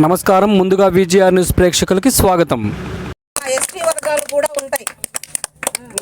నమస్కారం. ముందుగా VGR news ప్రేక్షకులకి స్వాగతం. ఎస్టీ వర్గాలు కూడా ఉంటాయి.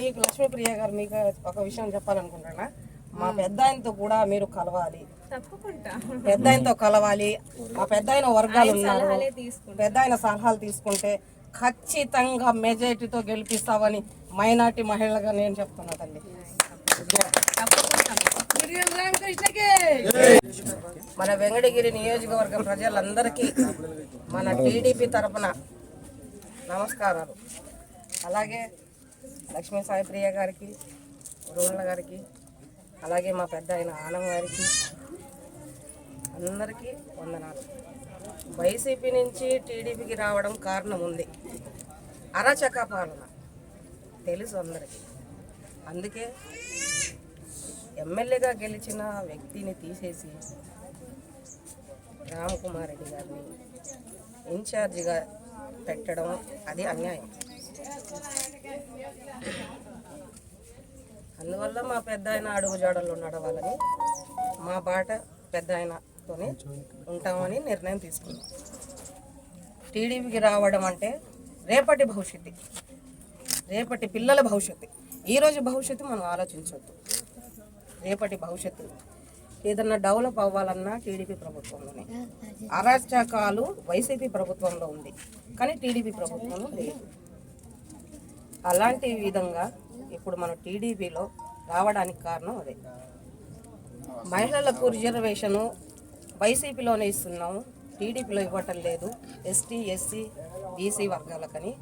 మీకు లక్ష్మీప్రియ గారు మీకు ఒక విషయం చెప్పాలనుకుంటున్నా. మా పెద్ద ఆయనతో కూడా మీరు కలవాలి. తప్పకుండా. పెద్ద ఆయనతో కలవాలి. మా పెద్ద ఆయన వర్గాలు ఉన్నారు పెద్ద ఆయన సలహాలు తీసుకుంటే ఖచ్చితంగా మెజారిటీతో గెలిపిస్తామని మైనార్టీ మహిళగా నేను చెప్తున్నా తల్లి మన వెంకటగిరి నియోజకవర్గ ప్రజలందరికీ మన టీడీపీ తరఫున నమస్కారాలు. అలాగే లక్ష్మీ సాయి ప్రియ గారికి రోళ్ళ గారికి అలాగే మా పెద్ద ఆయన ఆనం గారికి అందరికీ వందనాలు. వైసీపీ నుంచి టీడీపీకి రావడం కారణం ఉంది అరాచక పాలన. తెలుసు అందరికీ. అందుకే ఎమ్మెల్యేగా గెలిచిన వ్యక్తిని తీసేసి రామకుమార్ రెడ్డి గారిని ఇన్ఛార్జిగా పెట్టడం అది అన్యాయం. అందువల్ల మా పెద్ద ఆయన అడుగు జాడల్లో నడవాలని మా బాట పెద్ద ఆయనతోనే ఉంటామని నిర్ణయం తీసుకున్నాం. టీడీపీకి రావడం అంటే రేపటి భవిష్యత్తు. రేపటి పిల్లల భవిష్యత్తు. ఈరోజు భవిష్యత్తు మనం ఆలోచించవద్దు రేపటి భవిష్యత్తు. ఏదన్నా డెవలప్ అవ్వాలన్నా టీడీపీ ప్రభుత్వంలోనే. అరాచకాలు వైసీపీ ప్రభుత్వంలో ఉంది కానీ టీడీపీ ప్రభుత్వంలో లేదు. అలాంటి విధంగా ఇప్పుడు మనం టీడీపీలో రావడానికి కారణం అదే. మహిళలకు రిజర్వేషను వైసీపీలోనే ఇస్తున్నాము టీడీపీలో ఇవ్వటం లేదు. ఎస్టీ ఎస్సీ బీసీ వర్గాలకని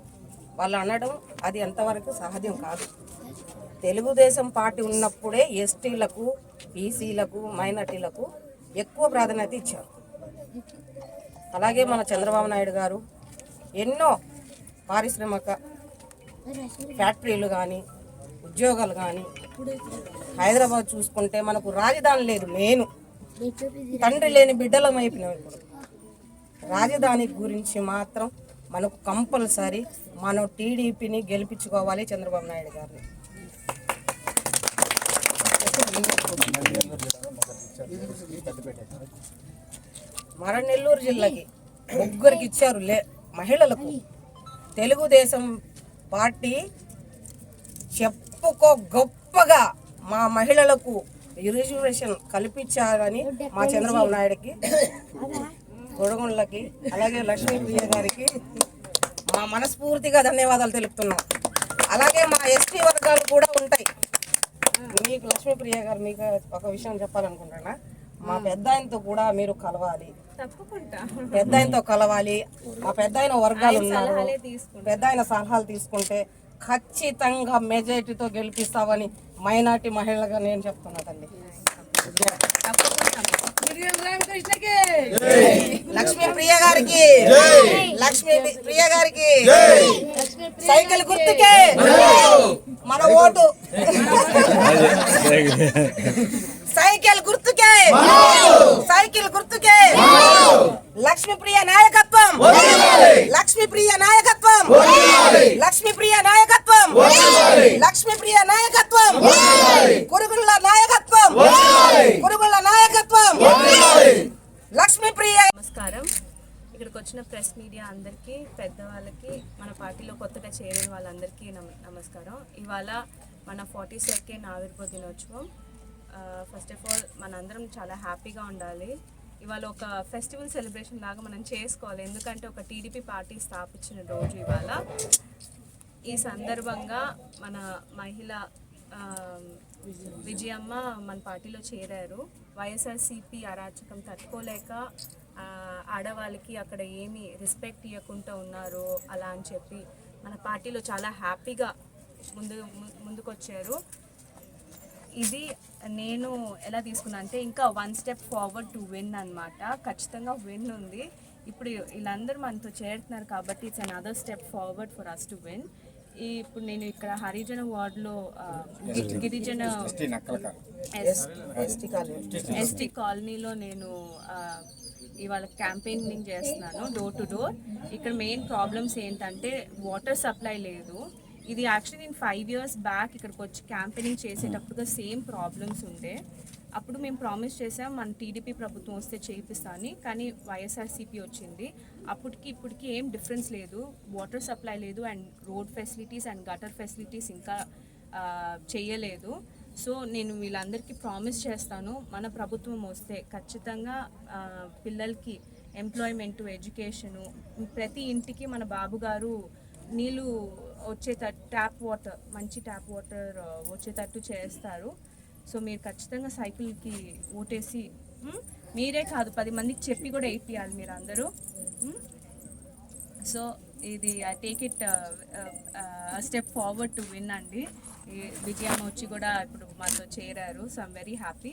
వాళ్ళు అనడం అది ఎంతవరకు సాధ్యం కాదు. తెలుగుదేశం పార్టీ ఉన్నప్పుడే ఎస్టీలకు బీసీలకు మైనార్టీలకు ఎక్కువ ప్రాధాన్యత ఇచ్చారు. అలాగే మన చంద్రబాబు నాయుడు గారు ఎన్నో పారిశ్రామిక ఫ్యాక్టరీలు కానీ ఉద్యోగాలు కానీ హైదరాబాద్ చూసుకుంటే మనకు రాజధాని లేదు మెయిన్. తండ్రి లేని బిడ్డలం అయిపోయినాం ఇప్పుడు. రాజధాని గురించి మాత్రం మనకు కంపల్సరీ మనం టీడీపీని గెలిపించుకోవాలి చంద్రబాబు నాయుడు గారిని. మన నెల్లూరు జిల్లాకి ముగ్గురికి ఇచ్చారు లే మహిళలకు. తెలుగుదేశం పార్టీ చెప్పుకో గొప్పగా మా మహిళలకు రిజర్వేషన్ కల్పించారని మా చంద్రబాబు నాయుడుకి గొడగుండ్లకి అలాగే లక్ష్మీప్రియ గారికి మా మనస్ఫూర్తిగా ధన్యవాదాలు తెలుపుతున్నాం. అలాగే మా ఎస్టీ వర్గాలు కూడా ఉంటాయి. మీకు లక్ష్మీప్రియ గారు మీకు ఒక విషయం చెప్పాలనుకుంటున్నా. మా పెద్ద ఆయనతో కూడా మీరు కలవాలి. తప్పకుండా. పెద్ద ఆయనతో కలవాలి. మా పెద్ద ఆయన వర్గాలు ఉన్నారు పెద్ద ఆయన సలహాలు తీసుకుంటే ఖచ్చితంగా మెజారిటీతో గెలిపిస్తామని మైనార్టీ మహిళగా నేను చెప్తున్నా తల్లి. లక్ష్మీ ప్రియ గారికి. లక్ష్మీ ప్రియ గారికి. సైకిల్ గుర్తుకే. మన ఓటు. సైకిల్ గుర్తుకే. సైకిల్ గుర్తుకే. లక్ష్మీ ప్రియ నాయకత్వం లక్ష్మీ ప్రియ నాయకత్వం లక్ష్మీ ప్రియ నాయకత్వం లక్ష్మీ ప్రియ నాయకత్వం కురుగుళ్ళ నాయకత్వం కురుగుళ్ళ నాయకత్వం లక్ష్మీ ప్రియ నమస్కారం ఇక్కడికి వచ్చిన ప్రెస్ మీడియా అందరికీ పెద్దవాళ్ళకి మన పార్టీలో కొత్తగా చేరిన వాళ్ళందరికీ నమస్కారం. ఇవాళ మన ఫార్టీ సెకండ్ ఆవిర్భావ దినోత్సవం. ఫస్ట్ ఆఫ్ ఆల్ మనందరం చాలా హ్యాపీగా ఉండాలి. ఇవాళ ఒక ఫెస్టివల్ సెలబ్రేషన్ లాగా మనం చేసుకోవాలి. ఎందుకంటే ఒక టీడీపీ పార్టీ స్థాపించిన రోజు ఇవాళ. ఈ సందర్భంగా మన మహిళ విజయమ్మ మన పార్టీలో చేరారు. వైఎస్ఆర్సీపీ అరాచకం తట్టుకోలేక ఆడవాళ్ళకి అక్కడ ఏమి రెస్పెక్ట్ ఇవ్వకుండా ఉన్నారు అలా అని చెప్పి మన పార్టీలో చాలా హ్యాపీగా ముందు ముందుకొచ్చారు. ఇది నేను ఎలా తీసుకున్నా అంటే ఇంకా one step forward to win అన్నమాట. ఖచ్చితంగా విన్ ఉంది. ఇప్పుడు వీళ్ళందరూ మనతో చేరుతున్నారు కాబట్టి it's another step forward for us to win ఇప్పుడు నేను ఇక్కడ హరిజన వార్డులో గిరిజన ఎస్- ఎస్టీ. కాలనీ. ఎస్టీ కాలనీలో నేను ఇవాళ క్యాంపెయినింగ్ చేస్తున్నాను డోర్ టు డోర్ ఇక్కడ మెయిన్ ప్రాబ్లమ్స్ ఏంటంటే వాటర్ సప్లై లేదు. ఇది యాక్చువల్లీ నేను ఫైవ్ ఇయర్స్ బ్యాక్ ఇక్కడికి వచ్చి క్యాంపెయినింగ్ చేసేటప్పుడు సేమ్ ప్రాబ్లమ్స్ ఉండే. అప్పుడు మేము ప్రామిస్ చేసాం మన టీడీపీ ప్రభుత్వం వస్తే చేయిస్తామని కానీ వైఎస్ఆర్సీపీ వచ్చింది. అప్పటికి ఇప్పటికి ఏం డిఫరెన్స్ లేదు. వాటర్ సప్లై లేదు and road facilities and gutter facilities ఇంకా చేయలేదు. సో నేను వీళ్ళందరికీ ప్రామిస్ చేస్తాను మన ప్రభుత్వం వస్తే ఖచ్చితంగా పిల్లలకి ఎంప్లాయ్మెంట్ ఎడ్యుకేషను ప్రతి ఇంటికి మన బాబు గారు నీళ్ళు వచ్చేటట్టు ట్యాప్ వాటర్ మంచి ట్యాప్ వాటర్ వచ్చేటట్టు చేస్తారు. సో మీరు ఖచ్చితంగా సైకిల్కి ఓటేసి మీరే కాదు పది మందికి చెప్పి కూడా వేయించాలి మీరు అందరూ సో ఇది I take it step forward to win అండి. ఈ విజయం వచ్చి కూడా ఇప్పుడు మాతో చేరారు so I'm very happy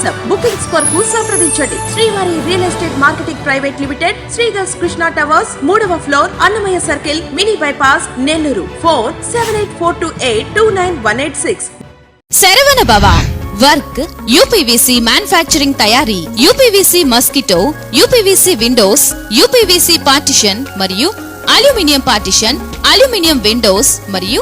bookings కొరకు సంప్రదించండి. Srivari real estate marketing private limited Sridhar's Krishna towers మూడవ floor Annamayya circle mini bypass Nellore. Four seven eight four two eight two nine one eight six. Saravana Bhava work UPVC manufacturing తయారీ UPVC mosquito UPVC windows UPVC partition మరియు aluminium partition aluminium windows మరియు